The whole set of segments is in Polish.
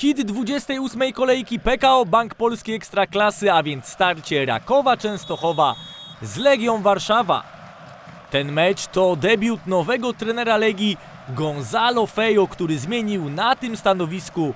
Hit 28 kolejki PKO Bank Polskiej Ekstraklasy, a więc starcie Rakowa Częstochowa z Legią Warszawa. Ten mecz to debiut nowego trenera Legii Gonzalo Fejo, który zmienił na tym stanowisku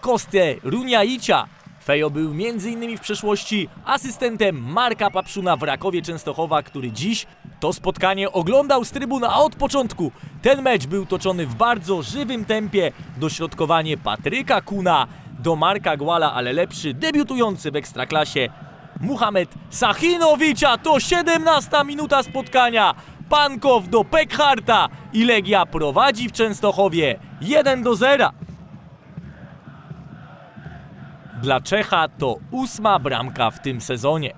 Kostę Runiaicia. Fejo był m.in. w przeszłości asystentem Marka Papszuna w Rakowie Częstochowa, który dziś to spotkanie oglądał z trybun, a od początku ten mecz był toczony w bardzo żywym tempie. Dośrodkowanie Patryka Kuna do Marka Głala, ale lepszy, debiutujący w Ekstraklasie Muhammad Sachinowicza. To 17 minuta spotkania. Pankow do Pekharta i Legia prowadzi w Częstochowie 1 do 0. Dla Czecha to ósma bramka w tym sezonie.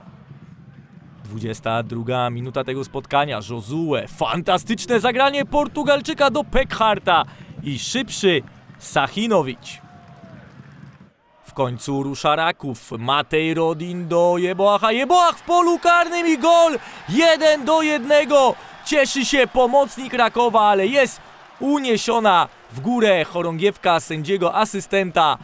22 minuta tego spotkania. Josue. Fantastyczne zagranie Portugalczyka do Pekharta i szybszy Sachinowicz. W końcu rusza Raków. Matej Rodin do Jeboacha. Jeboach w polu karnym i gol! 1 do 1. Cieszy się pomocnik Rakowa, ale jest uniesiona w górę chorągiewka sędziego asystenta.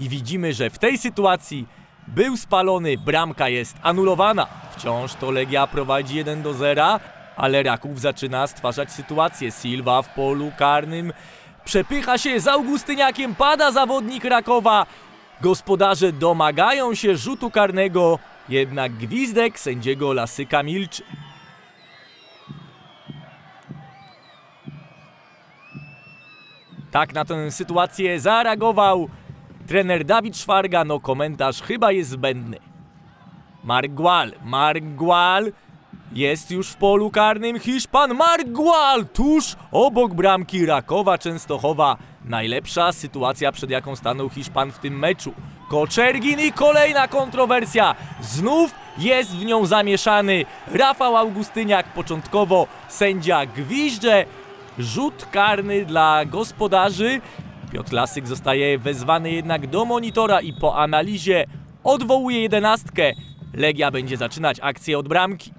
I widzimy, że w tej sytuacji był spalony, bramka jest anulowana. Wciąż to Legia prowadzi 1 do 0, ale Raków zaczyna stwarzać sytuację. Silva w polu karnym przepycha się z Augustyniakiem, pada zawodnik Rakowa. Gospodarze domagają się rzutu karnego, jednak gwizdek sędziego Lasyka milczy. Tak na tę sytuację zareagował trener Dawid Szwarga. No komentarz chyba jest zbędny. Mark Gual, Mark Gual jest już w polu karnym. Hiszpan Mark Gual tuż obok bramki Rakowa Częstochowa. Najlepsza sytuacja, przed jaką stanął Hiszpan w tym meczu. Koczergin i kolejna kontrowersja. Znów jest w nią zamieszany Rafał Augustyniak. Początkowo sędzia gwizdże. Rzut karny dla gospodarzy. Piotr Lasyk zostaje wezwany jednak do monitora i po analizie odwołuje jedenastkę. Legia będzie zaczynać akcję od bramki.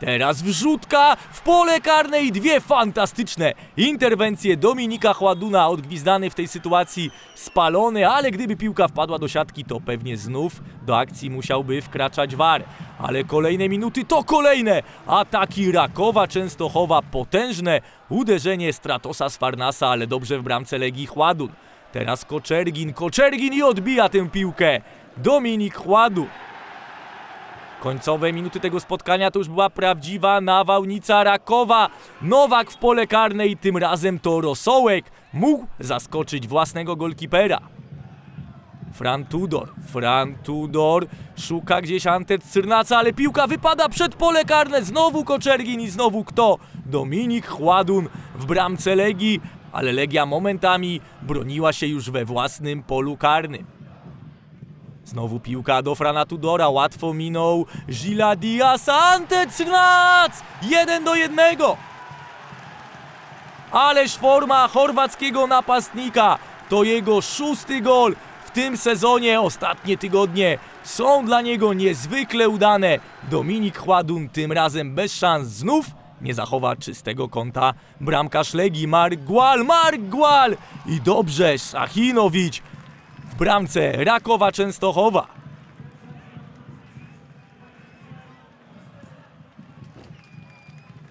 Teraz wrzutka w pole karne i dwie fantastyczne interwencje Dominika Chładuna, odgwizdany w tej sytuacji spalony, ale gdyby piłka wpadła do siatki, to pewnie znów do akcji musiałby wkraczać VAR. Ale kolejne minuty to kolejne ataki Rakowa Częstochowa, potężne uderzenie Stratosa z Farnasa, ale dobrze w bramce Legii Chładun. Teraz Koczergin, Koczergin i odbija tę piłkę. Dominik Chładun. Końcowe minuty tego spotkania to już była prawdziwa nawałnica Rakowa. Nowak w pole karne i tym razem to Rosołek mógł zaskoczyć własnego golkipera. Fran Tudor, Fran Tudor szuka gdzieś Antet Cyrnaca, ale piłka wypada przed pole karne. Znowu Koczergin i znowu kto? Dominik Chładun w bramce Legii, ale Legia momentami broniła się już we własnym polu karnym. Znowu piłka do Frana łatwo minął Gila Diaz, Antecnac! 1 do 1! Ależ forma chorwackiego napastnika, to jego szósty gol w tym sezonie. Ostatnie tygodnie są dla niego niezwykle udane. Dominik Chładun tym razem bez szans znów nie zachowa czystego kąta bramkarz Legii Mark Gual! I dobrze, Sachinowicz bramce Rakowa Częstochowa.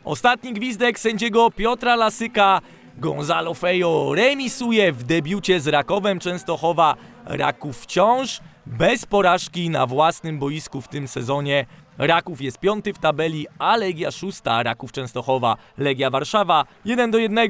Ostatni gwizdek sędziego Piotra Lasyka. Gonzalo Fejo remisuje w debiucie z Rakowem Częstochowa. Raków wciąż bez porażki na własnym boisku w tym sezonie. Raków jest piąty w tabeli, a Legia szósta. Raków Częstochowa, Legia Warszawa 1 do 1.